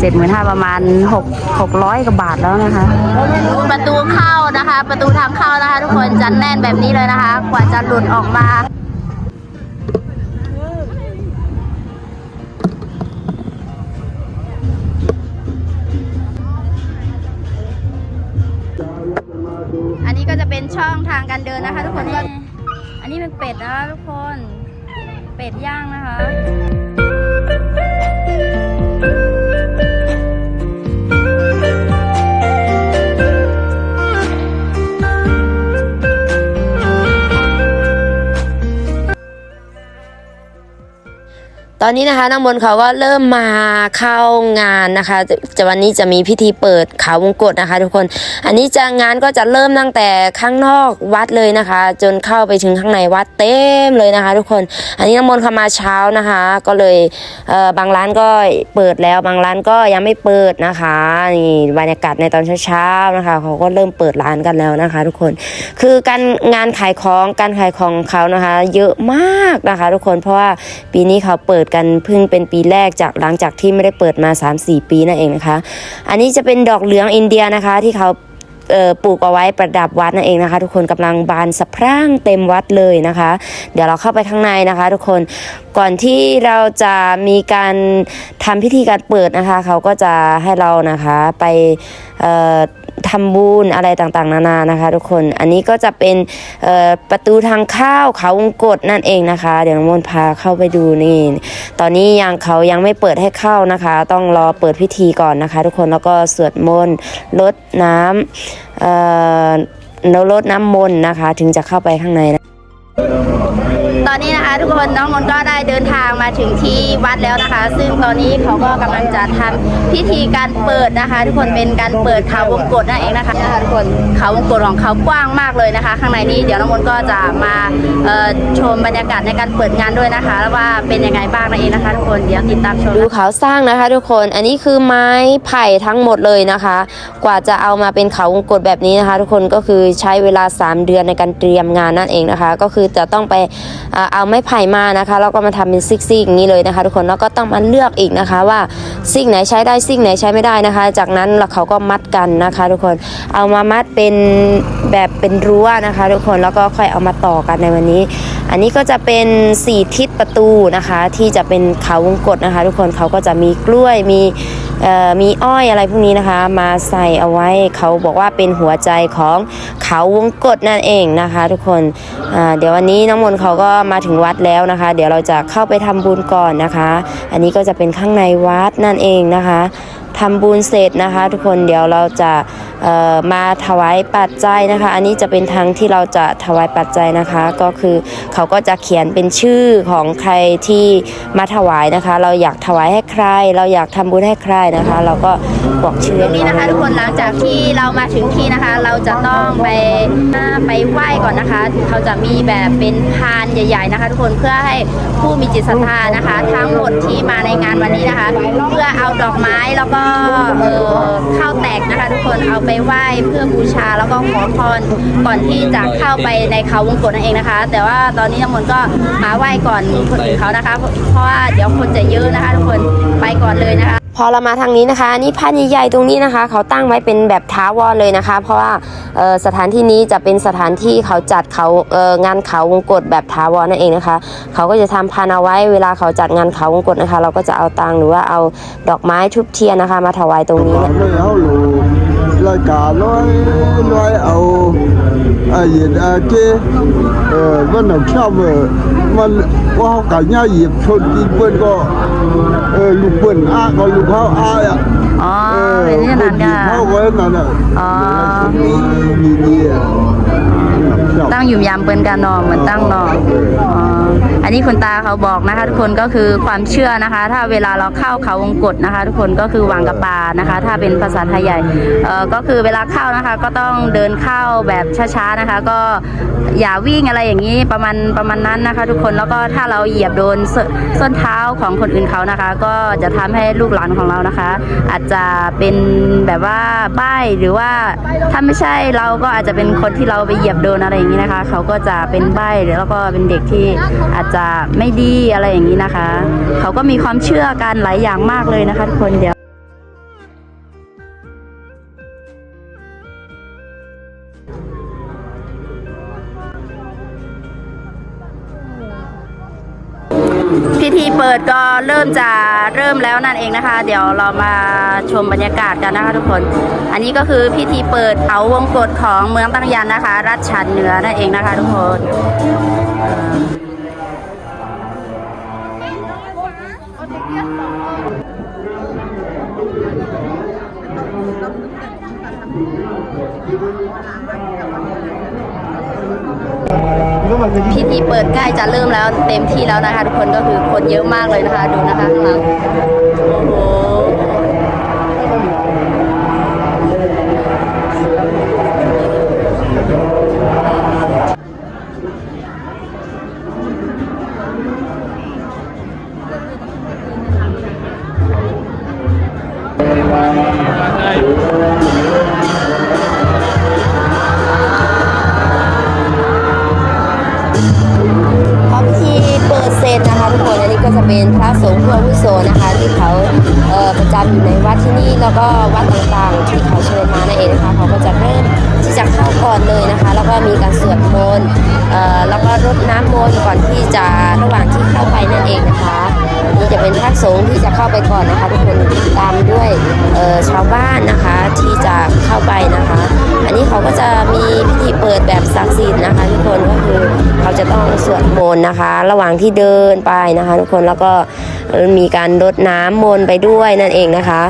เจ็ดหมื่นห้าประมาณหกหกร้อยกว่าบาทแล้วนะคะ ประตูเข้านะคะ ประตูทางเข้านะคะ ทุกคนจะแน่นแบบนี้เลยนะคะ กว่าจะหลุดออกมาอันนี้ก็จะเป็นช่องทางการเดินนะคะ ทุกคนก็อันนี้เป็นเป็ดนะคะทุกคน เป็ดย่างนะคะ ตอนนี้นะคะน้ำมนต์เขาก็เริ่มมาเข้างานนะคะจะจะวันนี้จะมีพิธีเปิดเขาวงกตนะคะ ทุกคน อันนี้จะงานก็จะเริ่มตั้งแต่ข้างนอกวัดเลยนะคะ จนเข้าไปถึงข้างในวัดเต็มเลยนะคะ ทุกคน อันนี้น้ำมนต์เขามาเช้านะคะ ก็เลยเอ่อบางร้านก็เปิดแล้วบางร้านก็ยังไม่เปิดนะคะนี่บรรยากาศในตอนเช้าๆนะคะ เขาก็เริ่มเปิดร้านกันแล้วนะคะ ทุกคน คือการงานขายของการขายของเขานะคะ เยอะมากนะคะ ทุกคนเพราะว่าปีนี้เขาเปิดกันเพิ่งเป็นปีแรกจากหลังจากที่ไม่ได้เปิดมา 3-4 ปีนั่นเองนะคะ อันนี้จะเป็นดอกเหลืองอินเดียนะคะ ที่เขาเปลูกเอาไว้ประดับวัดนั่นเองนะคะ ทุกคนกำลังบานสะพรั่งเต็มวัดเลยนะคะ เดี๋ยวเราเข้าไปข้างในนะคะ ทุกคนก่อนที่เราจะมีการทำพิธีการเปิดนะคะ เขาก็จะให้เรานะคะไปเทำบุญอะไรต่างๆ นานานะคะ ทุกคนอันนี้ก็จะเป็นประตูทางเข้าเขาวงกตนั่นเองนะคะ เดี๋ยวน้องมนต์พาเข้าไปดูนี่ ตอนนี้ยังเขายังไม่เปิดให้เข้านะคะ ต้องรอเปิดพิธีก่อนนะคะ ทุกคนแล้วก็สวดมนต์ลดน้ำเอ่อแล้วลดน้ำมนต์นะคะ ถึงจะเข้าไปข้างในนะ ตอนนี้นะคะ ทุกคนน้องมนก็ได้เดินทางมาถึงที่วัดแล้วนะคะ ซึ่งตอนนี้เขาก็กำลังจะทำพิธีการเปิดนะคะ ทุกคนเป็นการเปิดเขาวงกตนั่นเองนะคะค่ะทุกคนเขาวงกตของเขากว้างมากเลยนะคะ ข้างในนี้เดี๋ยวน้องมนก็จะมาชมบรรยากาศในการเปิดงานด้วยนะคะว่าเป็นยังไงบ้างนั่นเองนะคะ ทุกคนเดี๋ยวติดตามชมดูเขาสร้างนะคะ ทุกคนอันนี้คือไม้ไผ่ทั้งหมดเลยนะคะ กว่าจะเอามาเป็นเขาวงกตแบบนี้นะคะ ทุกคนก็คือใช้เวลา 3 เดือนในการเตรียมงานนั่นเองนะคะ ก็คือจะต้องไปเอาไม้ไผ่มานะคะแล้วก็มาทำเป็นซิกซิกอย่างนี้เลยนะคะ ทุกคนแล้วก็ต้องมาเลือกอีกนะคะว่าซิกไหนใช้ได้ซิกไหนใช้ไม่ได้นะคะ จากนั้นแล้วเขาก็มัดกันนะคะ ทุกคนเอามามัดเป็นแบบเป็นรั้วนะคะ ทุกคนแล้วก็ค่อยเอามาต่อกันในวันนี้ อันนี้ก็จะเป็นสี่ทิศประตูนะคะ ที่จะเป็นเขาวงกตนะคะ ทุกคนเขาก็จะมีกล้วยมี มีอ้อยอะไรพวกนี้นะคะ มาใส่เอาไว้เขาบอกว่าเป็นหัวใจของเขาวงกฏนั่นเองนะคะ ทุกคนเดี๋ยววันนี้น้องมนเขาก็มาถึงวัดแล้วนะคะ เดี๋ยวเราจะเข้าไปทำบุญก่อนนะคะ อันนี้ก็จะเป็นข้างในวัดนั่นเองนะคะทำบุญเสร็จนะคะ ทุกคนเดี๋ยวเราจะ มาถวายปัจจัยนะคะ อันนี้จะเป็นทางที่เราจะถวายปัจจัยนะคะ ก็คือเขาก็จะเขียนเป็นชื่อของใครที่มาถวายนะคะ เราอยากถวายให้ใคร เราอยากทำบุญให้ใครนะคะ เราก็ บอกชื่อตรงนี้นะคะ ทุกคนหลังจากที่เรามาถึงที่นะคะ เราจะต้องไปไปไหว้ก่อนนะคะเขาจะมีแบบเป็นพานใหญ่ ๆนะคะ ทุกคนเพื่อให้ผู้มีจิตศรัทธานะคะ ทั้งหมดที่มาในงานวันนี้นะคะ เพื่อเอาดอกไม้แล้วก็เออข้าวแตกนะคะ ทุกคนเอาไปไหว้เพื่อบูชาแล้วก็ขอพรก่อนที่จะเข้าไปในเขาวงกตนั่นเองนะคะ แต่ว่าตอนนี้ทั้งหมดก็มาไหว้ก่อนคนอื่นเขานะคะ เพราะว่าเดี๋ยวคนจะเยอะนะคะ ทุกคนไปก่อนเลยนะคะ พอเรามาทางนี้นะคะอันนี่พันใหญ่ๆตรงนี้นะคะ เขาตั้งไว้เป็นแบบท้าวรเลยนะคะ เพราะว่าสถานที่นี้จะเป็นสถานที่เขาจัดเขาเงานเขาวงกตแบบท้าวรนั่นเองนะคะ เขาก็จะทำพันเอาไว้เวลาเขาจัดงานเขาวงกตนะคะ เราก็จะเอาตังหรือว่าเอาดอกไม้ทุบเทียนนะคะ มาถวายตรงนี้นะรายการน้อยน้อยเอาไอ้ยินอาเกเออวันนั้นชอบมันว่าเขากัญ่าหยิบชนกินเปิ้นก็ เออลูกเปิ้นอาก็ลูกเขาอาอะอ๋อเออเป็นอย่างนั้นหยิค่ะบเขาไว้นั่นน่ะอ๋อมีมีดีอะชอบตั้งอยู่ยามเปิ้นกันเนอเหมือนตั้งเนออ๋อ อันนี้คุณตาเขาบอกนะคะ ทุกคนก็คือความเชื่อนะคะ ถ้าเวลาเราเข้าเขาวงกตนะคะ ทุกคนก็คือวางกระปานะคะ ถ้าเป็นภาษาไทยใหญ่เอ่อก็คือเวลาเข้านะคะ ก็ต้องเดินเข้าแบบช้าๆนะคะ ก็อย่าวิ่งอะไรอย่างนี้ประมาณประมาณนั้นนะคะ ทุกคนแล้วก็ถ้าเราเหยียบโดนสส้นเท้าของคนอื่นเขานะคะ ก็จะทำให้ลูกหลานของเรานะคะ อาจจะเป็นแบบว่าป้ายหรือว่าถ้าไม่ใช่เราก็อาจจะเป็นคนที่เราไปเหยียบโดนอะไรอย่างนี้นะคะ เขาก็จะเป็นใบ้หรือแล้วก็เป็นเด็กที่อาจจะไม่ดีอะไรอย่างนี้นะคะ เขาก็มีความเชื่อกันหลายอย่างมากเลยนะคะทุกคนเดี๋ยวพิธีเปิดก็เริ่มจะเริ่มแล้วนั่นเองนะคะ เดี๋ยวเรามาชมบรรยากาศกันนะคะทุกคน อันนี้ก็คือพิธีเปิดเอาวงกฏของเมืองตั้งยันนะคะ รัชชันเหนือนั่นเองนะคะทุกคน พิธีเปิดใกล้จะเริ่มแล้วเต็มที่แล้วนะคะ ทุกคนก็คือคนเยอะมากเลยนะคะ ดูนะคะข้างหลังโอ้โห งฆ์ผู้อาวุโสนะคะที่เขาเประจำอยู่ในวัดที่นี่แล้วก็วัดต่างๆ ที่เขาเชิญมานั่นเองนะคะเขาก็จะเริ่มที่จะเข้าก่อนเลยนะคะ แล้วก็มีการสวดมนต์แล้วก็รดน้ำมนต์ก่อนที่จะระหว่างที่เข้าไปนั่นเองนะคะนี่จะเป็นพระสงฆ์ที่จะเข้าไปก่อนนะคะทุกคนตามด้วยชาวบ้านนะคะที่จะเข้าไปนะคะ อันนี้เขาก็จะมีพิธีเปิดแบบ จะต้องสวดมนต์นะคะ ระหว่างที่เดินไปนะคะ ทุกคนแล้วก็มีการรดน้ำมนต์ไปด้วยนั่นเองนะคะ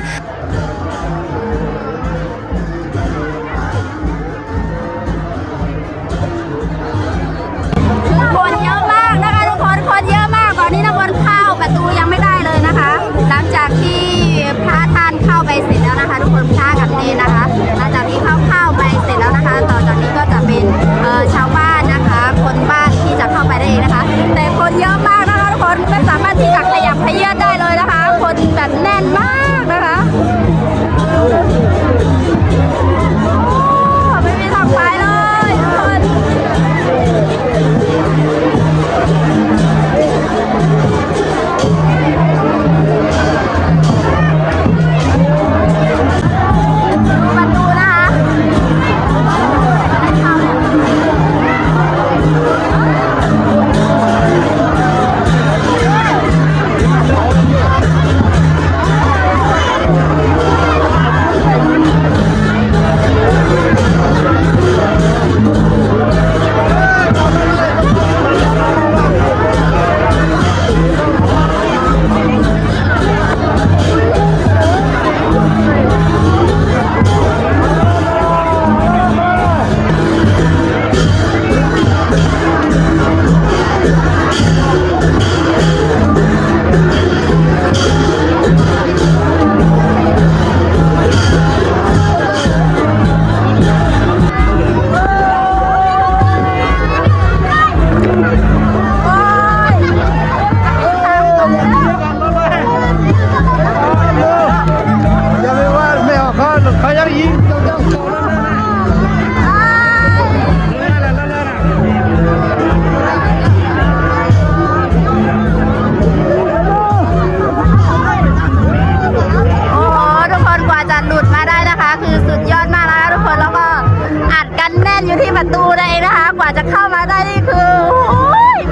นแน่นอยู่ที่ประตูเองนะคะ กว่าจะเข้ามาได้นี่คือ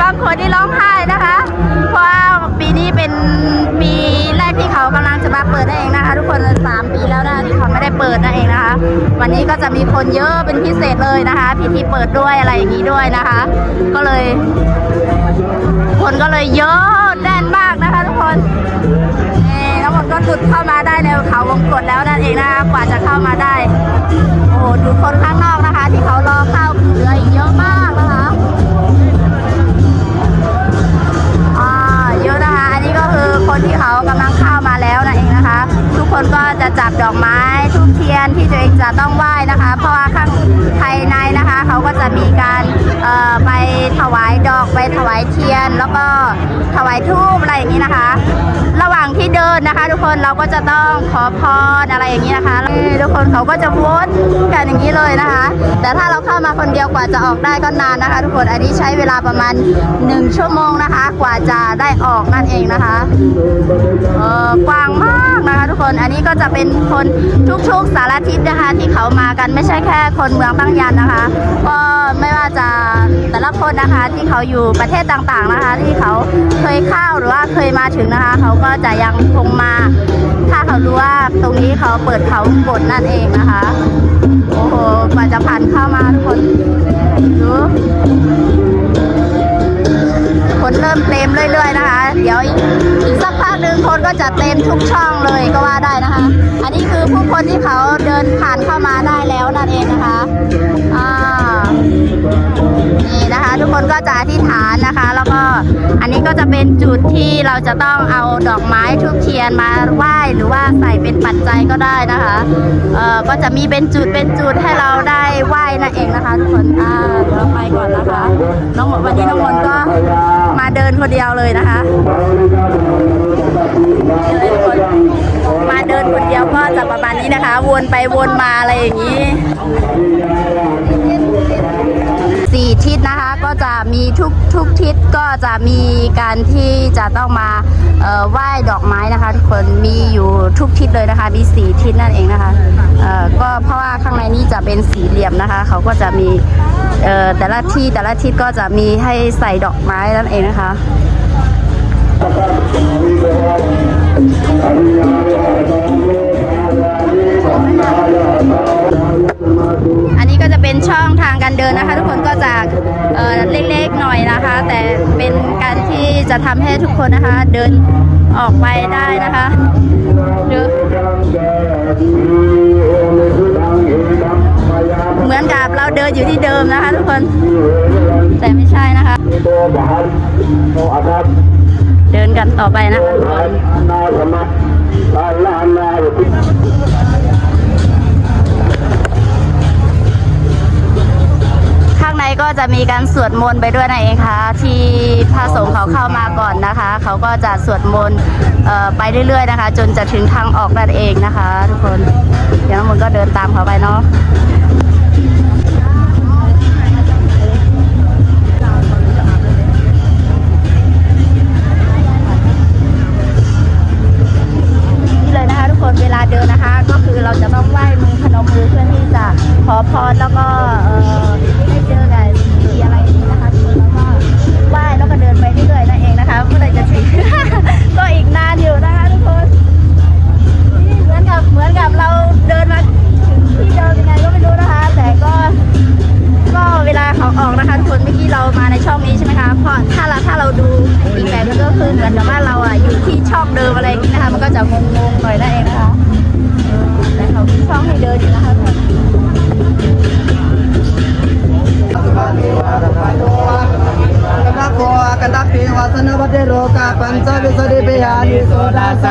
บางคนที่ร้องไห้นะคะ เพราะว่าปีนี้เป็นปีแรกที่เขากำลังจะมาเปิดนั่นเองนะคะ ทุกคนสามปีแล้วนะที่เขาไม่ได้เปิดนั่นเองนะคะ วันนี้ก็จะมีคนเยอะเป็นพิเศษเลยนะคะพิธีเปิดด้วยอะไรอย่างนี้ด้วยนะคะ ก็เลย คนก็เลยเยอะแน่นมากนะคะ ทุกคนทั้งหมดก็หลุดเข้ามาได้ในเขาวงกฏแล้วนั่นเองนะคะกว่าจะเข้ามาได้ โอ้โหดูคนข้างนอก ที่เขารอเข้าคือเหลืออีกเยอะมากนะคะอ่าเยอะนะคะ อันนี้ก็คือคนที่เขากำลังเข้ามาแล้วนั่นเองนะคะ ทุกคนก็จะจับดอกไม้ทุกเทียนที่ตัวเองจะต้องไหว้นะคะ เพราะว่าข้างภายในนะคะ เขาก็จะมีการเอ่อไปถวายดอกไปถวายเทียน แล้วก็ถวายธูปอะไรอย่างนี้นะคะ ระหว่างที่เดินนะคะ ทุกคนเราก็จะต้องขอพรอะไรอย่างนี้นะคะทุกคนเขาก็จะวนกันอย่างนี้เลยนะคะ แต่ถ้าเราเข้ามาคนเดียวกว่าจะออกได้ก็นานนะคะ ทุกคนอันนี้ใช้เวลาประมาณ 1 ชั่วโมงนะคะ กว่าจะได้ออกนั่นเองนะคะเออกว้างมาก ทุกคนอันนี้ก็จะเป็นคนทุกๆสารทิศนะคะ ที่เขามากันไม่ใช่แค่คนเมืองตั้งยันนะคะ ก็ไม่ว่าจะแต่ละคนนะคะที่เขาอยู่ประเทศต่างๆนะคะ ที่เขาเคยเข้าหรือว่าเคยมาถึงนะคะ เขาก็จะยังคงมา ถ้าเขารู้ว่าตรงนี้เขาเปิดเขากดนั่นเองนะคะโอ้โหกว่าจะผ่านเข้ามาทุกคนดูคนเริ่มเต็มเรื่อยๆนะคะ เดี๋ยวอีกสัก นึ่งคนก็จะเต็มทุกช่องเลยก็ว่าได้นะคะ อันนี้คือผู้คนที่เขาเดินผ่านเข้ามาได้แล้วนั่นเองนะคะ ทุกคนก็จะอธิษฐานนะคะ แล้วก็อันนี้ก็จะเป็นจุดที่เราจะต้องเอาดอกไม้ทูบเทียนมาไหว้หรือว่าใส่เป็นปัจจัยก็ได้นะคะเอ่อก็จะมีเป็นจุดเป็นจุดให้เราได้ไหว้นั่นเองนะคะ ทุกคนอ่าเราไปก่อนนะคะน้องหมวันนี้น้องมนก็มาเดินคนเดียวเลยนะคะทุกคนมาเดินคนเดียวก็จะประมาณนี้นะคะ วนไปวนมาอะไรอย่างนี้ สี่ทิศนะคะ ก็จะมีทุกทุกทิศก็จะมีการที่จะต้องมาไหว้ดอกไม้นะคะทุกคนมีอยู่ทุกทิศเลยนะคะมีสี่ทิศนั่นเองนะคะก็เพราะว่าข้างในนี้จะเป็นสี่เหลี่ยมนะคะ เขาก็จะมีแต่ละที่แต่ละทิศก็จะมีให้ใส่ดอกไม้นั่นเองนะคะ เป็นช่องทางการเดินนะคะ ทุกคนก็จะเเล็กๆหน่อยนะคะ แต่เป็นการที่จะทำให้ทุกคนนะคะเดินออกไปได้นะคะเหมือนกับเราเดินอยู่ที่เดิมนะคะ ทุกคน แต่ไม่ใช่นะคะ เดินกันต่อไปนะคะทุกคน ก็จะมีการสวดมนต์ไปด้วยนะเองค่ะที่พระสงฆ์เขาเข้ามาก่อนนะคะ เขาก็จะสวดมนต์ไปเรื่อยๆนะคะ จนจะถึงทางออกนั่นเองนะคะ ทุกคนเดี๋ยวน้องมนก็เดินตามเขาไปเนาะนี่เลยนะคะทุกคนเวลาเดินนะคะก็คือเราจะต้องไหว้มือพนมมือเพื่อที่จะขอพรแล้วก็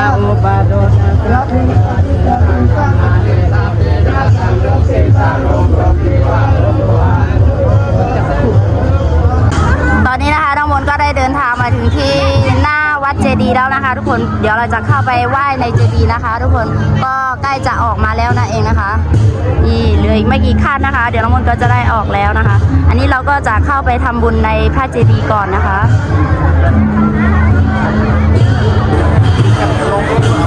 ดาสาอุปาโดรัพิตอนนี้นะคะน้องมนก็ได้เดินทางมาถึงที่หน้าวัดเจดีย์แล้วนะคะ ทุกคนเดี๋ยวเราจะเข้าไปไหว้ในเจดีย์นะคะ ทุกคนก็ใกล้จะออกมาแล้วนั่นเองนะคะนี่เหลืออีกไม่กี่ขั้นนะคะ เดี๋ยวน้องมนก็จะได้ออกแล้วนะคะ อันนี้เราก็จะเข้าไปทำบุญในพระเจดีย์ก่อนนะคะ Thank you.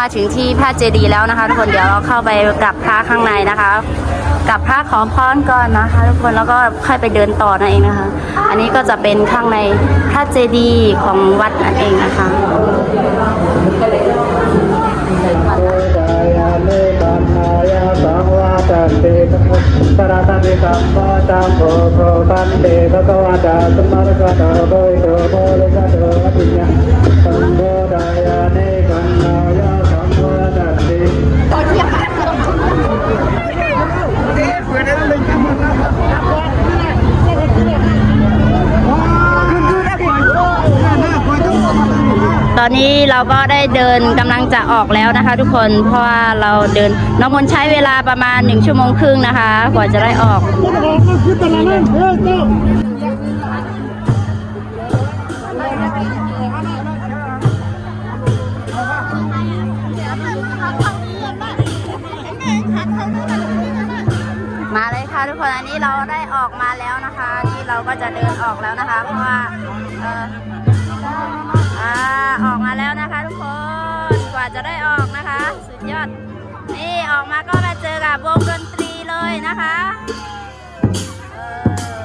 มาถึงที่พระเจดีย์แล้วนะคะ ทุกคนเดี๋ยวเราเข้าไปกราบพระข้างในนะคะกราบพระขอพรก่อนนะคะทุกคนแล้วก็ค่อยไปเดินต่อนั่นเองนะคะ อันนี้ก็จะเป็นข้างในพระเจดีย์ของวัดนั่นเองนะคะปราตติสัมมาสัมโพโพปันเตภะคะวะตาสัมมาสัมพุทโธโพยโตโพลิสัตโตอภิญญาสัมโพดายาเนกันนา ตอนอนนี้เราก็ได้เดินกำลังจะออกแล้วนะคะ ทุกคนเพราะว่าเราเดินน้องมนใช้เวลาประมาณหนึ่งชั่วโมงครึ่งนะคะ กว่าจะได้ออก เลยค่ะทุกคนอันนี้เราได้ออกมาแล้วนะคะ นี่เราก็จะเดินออกแล้วนะคะ เพราะว่าเอออ่าออกมาแล้วนะคะทุกคนกว่าจะได้ออกนะคะ สุดยอด นี่ออกมาก็มาเจอกับวงดนตรีเลยนะคะเออ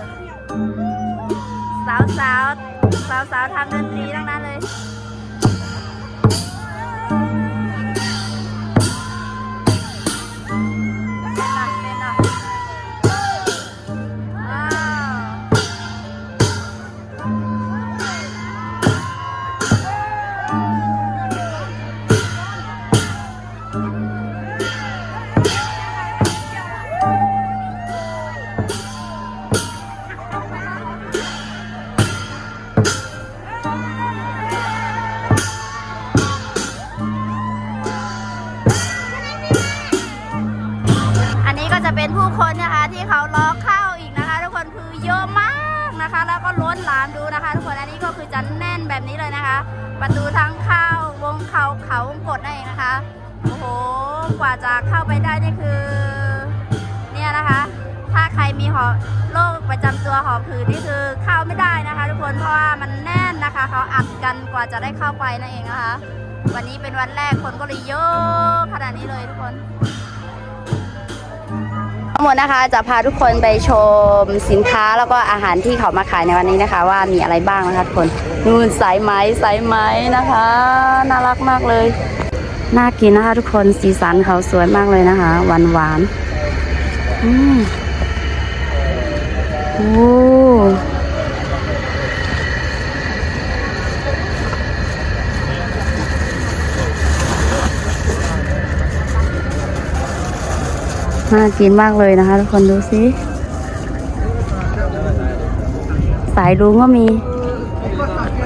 สาวสาวสาวสาวทำดนตรีทั้งนั้นเลย เป็นผู้คนนะคะที่เขารอเข้าอีกนะคะ ทุกคนคือเยอะมากนะคะ แล้วก็ล้นหลามดูนะคะ ทุกคนอันนี้ก็คือจะแน่นแบบนี้เลยนะคะ ประตูทางเข้าวงเขาเขาวงกดนั่นเองนะคะโอ้โหกว่าจะเข้าไปได้นี่คือ เนี่ยนะคะ ถ้าใครมีหอโรคประจำตัวหอบหืดนี่คือเข้าไม่ได้นะคะ ทุกคนเพราะว่ามันแน่นนะคะ เขาอัดกันกว่าจะได้เข้าไปนั่นเองนะคะ วันนี้เป็นวันแรกคนก็เลยเยอะขนาดนี้เลยทุกคน หมดนะคะจะพาทุกคนไปชมสินค้าแล้วก็อาหารที่เขามาขายในวันนี้นะคะ ว่ามีอะไรบ้างนะคะทุกคนนู่นสายไหมสายไหมนะคะ น่ารักมากเลยน่ากินนะคะทุกคนสีสันเขาสวยมากเลยนะคะหวานหวานอืมโอ้ น่ากินมากเลยนะคะ ทุกคนดูสิสายลุงก็มี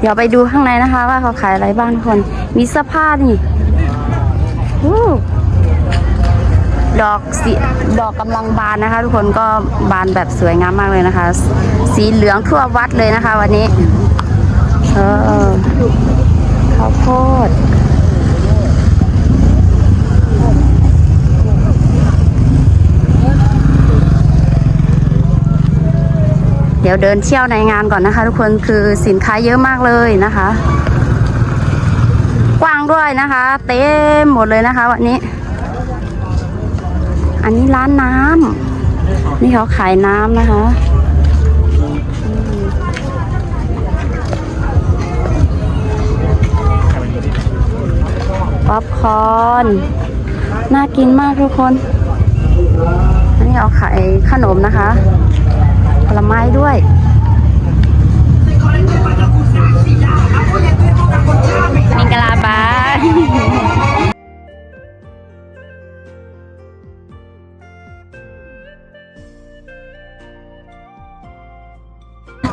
เดี๋ยวไปดูข้างในนะคะ ว่าเขาขายอะไรบ้างทุกคน มีเสื้อผ้านี่หูดอกสีดอกกำลังบานนะคะ ทุกคนก็บานแบบสวยงามมากเลยนะคะ สีเหลืองทั่ววัดเลยนะคะ วันนี้ เออข้าวโพด เดี๋ยวเดินเที่ยวในงานก่อนนะคะ ทุกคนคือสินค้าเยอะมากเลยนะคะ กว้างด้วยนะคะ เต็มหมดเลยนะคะ วันนี้ อันนี้ร้านน้ำนี่เขาขายน้ำนะคะป๊อปคอร์นน่ากินมากทุกคน อันนี้เอาขายขนมนะคะ ลไม้ด้วย มิงกะลาบา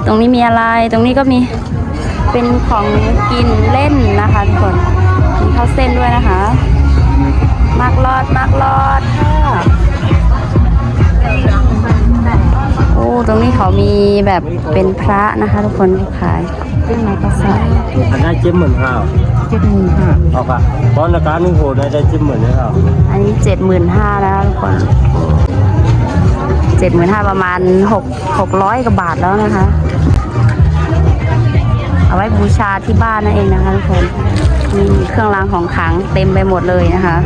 ตรงนี้มีอะไร ตรงนี้ก็มีเป็นของกินเล่นนะคะทุกคนมีข้าวเส้นด้วยนะคะ มากรอดมากรอดค่ะ ตรงนี้เขามีแบบเป็นพระนะคะ ทุกคนเขาขายเป็นไม้กระสับอันนั้นจิ้มเหมือนข้าวเจ็ดหมื่นห้าเอาค่ะตอนราคาหนึ่งโหได้ได้จิ้มเหมือนข้าวอันนี้เจ็ดหมื่นห้าแล้วทุกคนเจ็ดหมื่นห้าประมาณหกหกร้อยกว่าบาทแล้วนะคะ เอาไว้บูชาที่บ้านนั่นเองนะคะทุกคนมีเครื่องรางของขลังเต็มไปหมดเลยนะคะ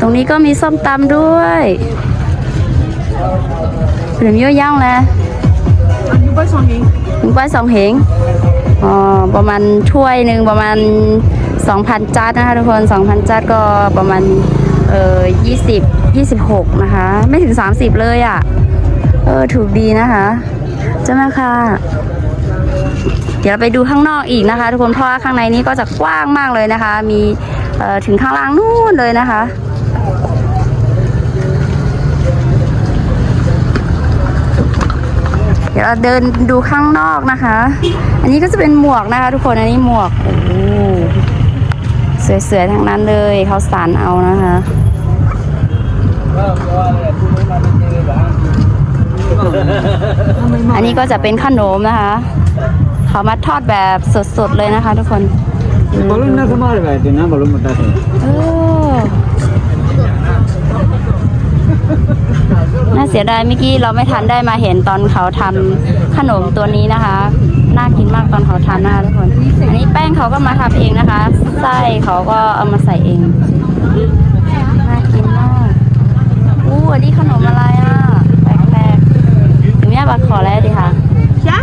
ตรงนี้ก็มีส้มตำด้วยขนมเยอะย่างแหละยุ้งป้ายสองเหงยุ้งป้ายสองเหงอ๋อประมาณถ้วยหนึ่งประมาณ2,000จัดนะคะทุกคน2,000จัดก็ประมาณเออ20 26นะคะ ไม่ถึง30เลยอะ่ะ เออถูกดีนะคะ เจ้าแม่ค่ะเดี๋ยวเราไปดูข้างนอกอีกนะคะ ทุกคนเพราะว่าข้างในนี้ก็จะกว้างมากเลยนะคะ มีเอ่อ ถึงข้างล่างนู่นเลยนะคะ เดี๋ยวเราเดินดูข้างนอกนะคะ อันนี้ก็จะเป็นหมวกนะคะ ทุกคนอันนี้หมวกโอ้โหสวยๆทั้งนั้นเลยเขาสานเอานะคะอันนี้ก็จะเป็นขนมนะคะ เขามาทอดแบบสดๆเลยนะคะ ทุกคน balon na kemari ba itu na balon mata tu เออน่าเสียดายเมื่อกี้เราไม่ทันได้มาเห็นตอนเขาทำขนมตัวนี้นะคะ น่ากินมากตอนเขาทำนะคะทุกคน อันนี้แป้งเขาก็มาทำเองนะคะ ไส้เขาก็เอามาใส่เอง น่ากินมากอู้อันนี้ขนมอะไรอะ แปลกๆตุ้มย่าบักขอแล้วดิค่ะ Dạ?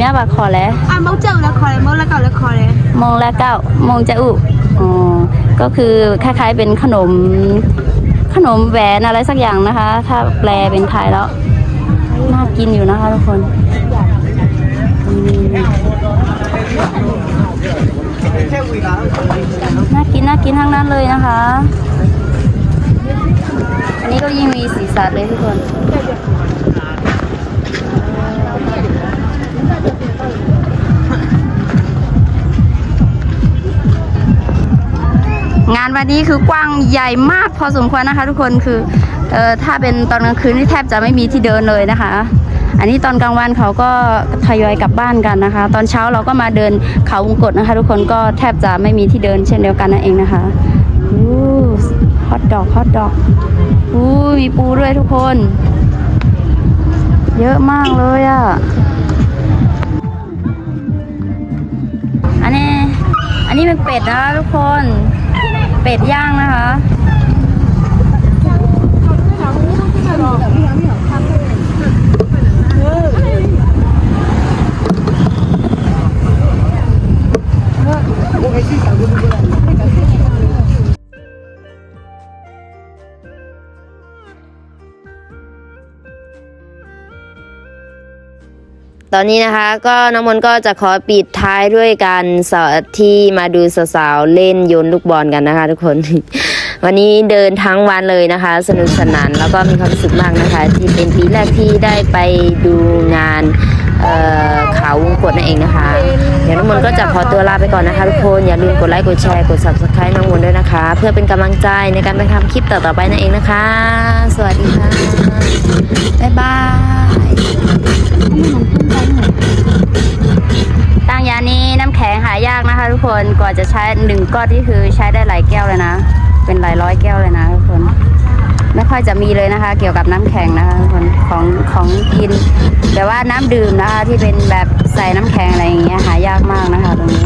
ตุ้มย่าบักขอแล้ว À, mẫu trâu là khỏi, mẫu là cậu là khỏi này. โมงละเก้าโมงจะอุอ๋อก็คือคล้ายๆเป็นขนม ขนมแหวนอะไรสักอย่างนะคะ ถ้าแปลเป็นไทยแล้วน่ากินอยู่นะคะทุกคนน่ากินน่ากินทั้งนั้นเลยนะคะ อันนี้ก็ยิ่งมีสีสันเลยทุกคน งานวันนี้คือกว้างใหญ่มากพอสมควรนะคะ ทุกคนคือเอ่อถ้าเป็นตอนกลางคืนนี่แทบจะไม่มีที่เดินเลยนะคะ อันนี้ตอนกลางวันเขาก็ทยอยกลับบ้านกันนะคะ ตอนเช้าเราก็มาเดินเขาวงกตนะคะ ทุกคนก็แทบจะไม่มีที่เดินเช่นเดียวกันนั่นเองนะคะอู้ฮอตดอกฮอตดอกอู้มีปูด้วยทุกคน เยอะมากเลยอะ่ะ อันนี้เป็นเป็ดนะคะทุกคน เป็ดย่างนะคะ ตอนนี้นะคะก็น้องมนก็จะขอปิดท้ายด้วยการสอนที่มาดูสาวๆเล่นโยนลูกบอลกันนะคะ ทุกคน วันนี้เดินทั้งวันเลยนะคะ สนุกสนานแล้วก็มีความสุขมากนะคะ ที่เป็นปีแรกที่ได้ไปดูงานเอ่อเขาวงกดนั่นเองนะคะ เดี๋ยวน้องมนก็จะขอตัวลาไปก่อนนะคะทุกคนอย่าลืมกดไลค์กดแชร์กด subscribe น้องมนด้วยนะคะ เพื่อเป็นกำลังใจในการไปทำคลิปต่อๆไปนั่นเองนะคะ สวัสดีค่ะบ๊ายบาย ตั้งยานี้น้ำแข็งหายากนะคะ ทุกคนกว่าจะใช้หนึ่งก้อนที่คือใช้ได้หลายแก้วเลยนะ เป็นหลายร้อยแก้วเลยนะทุกคน ไม่ค่อยจะมีเลยนะคะ เกี่ยวกับน้ำแข็งนะคะทุกคนของของกิน แต่ว่าน้ำดื่มนะคะที่เป็นแบบใส่น้ำแข็งอะไรอย่างเงี้ยหายากมากนะคะ ตรงนี้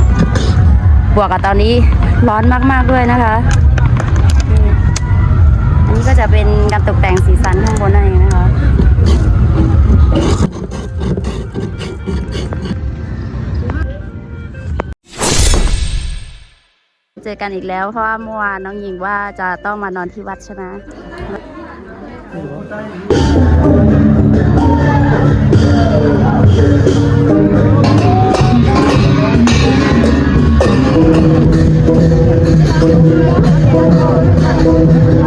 บวกกับตอนนี้ร้อนมากๆด้วยนะคะอันนี้ก็จะเป็นการตกแต่งสีสันข้างบนนั่นเองนะคะ เจอกันอีกแล้ว เพราะว่าเมื่อวานน้องหญิงว่าจะต้องมานอนที่วัดใช่ไหมเ